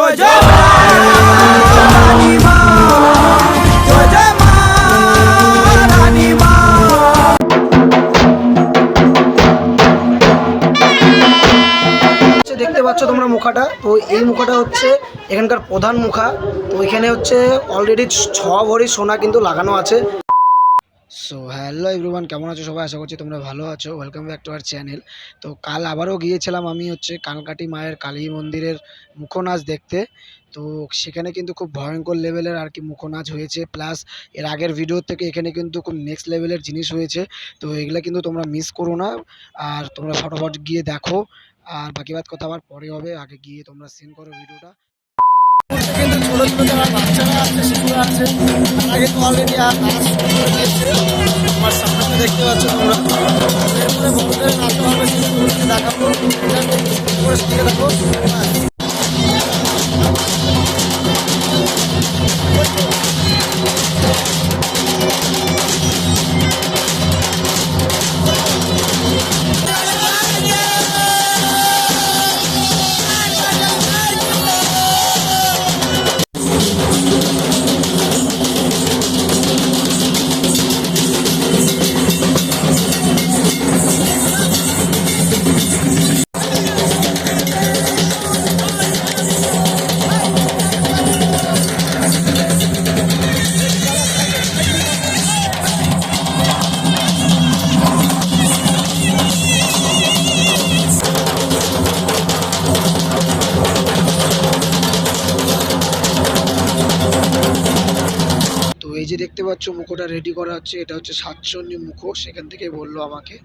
জয় জয় দেখতে পাচ্ছ তোমরা মুখাটা? তো এই মুখাটা হচ্ছে এখানকার প্রধান মুখা। তো এখানে হচ্ছে অলরেডি ছ ভরি সোনা কিন্তু লাগানো আছে। সো হ্যালো এভরিওয়ান কেমন আছো সবাই? আশা করছি তোমরা ভালো আছো। Welcome back to our channel তো, কাল আবারও গিয়েছিলাম আমি হচ্ছে কানকাটি মায়ের কালী মন্দিরের মুখোনাচ দেখতে। তো, সেখানে কিন্তু খুব ভয়ঙ্কর লেভেলের আর কি মুখোনাচ হয়েছে। প্লাস এর আগের ভিডিও থেকে এখানে কিন্তু খুব নেক্সট লেভেলের জিনিস হয়েছে। তো, এগুলো কিন্তু তোমরা মিস করো না। আর তোমরা ফটোফট গিয়ে দেখো। আর বাকি বাদ কথা আবার পরে হবে। আগে গিয়ে তোমরা সিন করো ভিডিওটা আমার সামনে দেখতে পাচ্ছ তোমরা। দেখতে পাচ্ছ, মুখোটা রেডি করা হচ্ছে। এটা হচ্ছে সাতচন্নি মুখো সেখান থেকে বলল আমাকে।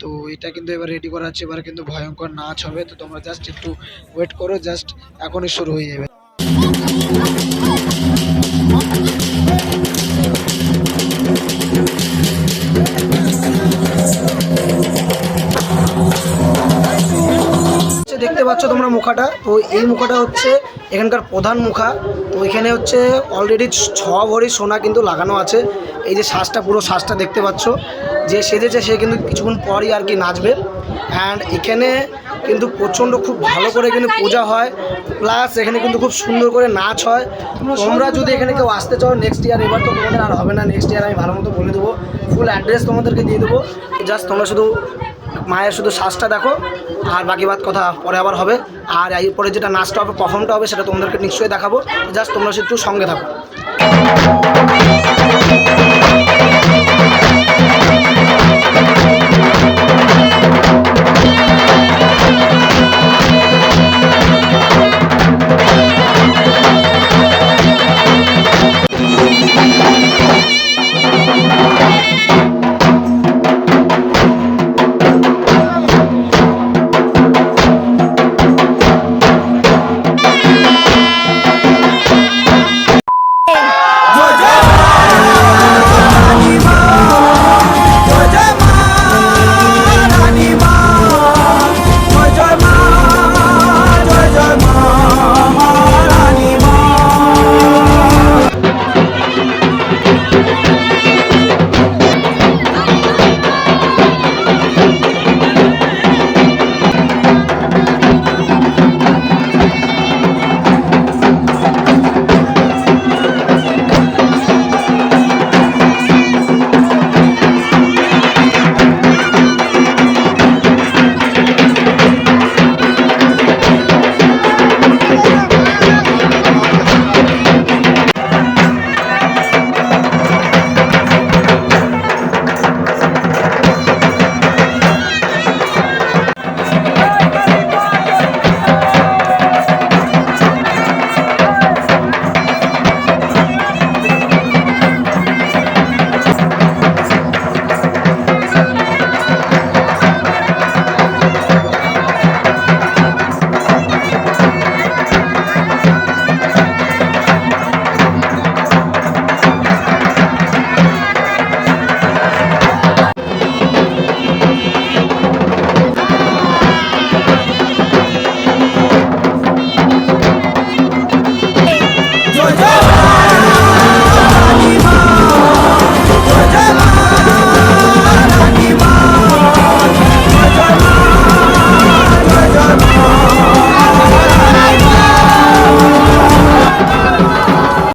তো এটা কিন্তু এবার রেডি করা হচ্ছে, এবার কিন্তু ভয়ঙ্কর নাচ হবে। তো তোমরা জাস্ট একটু ওয়েট করো জাস্ট এখনই শুরু হয়ে যাবে। পাচ্ছ তোমরা মুখাটা। তো এই মুখাটা হচ্ছে এখানকার প্রধান মুখা। তো এখানে হচ্ছে অলরেডি ছ ভরি সোনা কিন্তু লাগানো আছে। এই যে শ্বাসটা পুরো শ্বাসটা দেখতে পাচ্ছ। যে সেজেছে সে কিন্তু কিছুক্ষণ পরই আর কি নাচবে। অ্যান্ড এখানে কিন্তু প্রচণ্ড খুব ভালো করে কিন্তু পূজা হয়। প্লাস এখানে কিন্তু খুব সুন্দর করে নাচ হয়। তোমরা যদি এখানে কেউ আসতে চাও নেক্সট ইয়ার এবার তো তোমাদের আর হবে না। নেক্সট ইয়ার আমি ভালো মতো বলে দেবো। ফুল অ্যাড্রেস তোমাদেরকে দিয়ে দেবো। জাস্ট তোমরা শুধু মায়ের শুধু শ্বাসটা দেখো, আর বাকি বাদ কথা পরে আবার হবে। আর এরপরে যেটা নাচটা হবে পারফর্মটা হবে, সেটা তোমাদেরকে নিশ্চয়ই দেখাবো। জাস্ট তোমরা একটু সঙ্গে থাকো।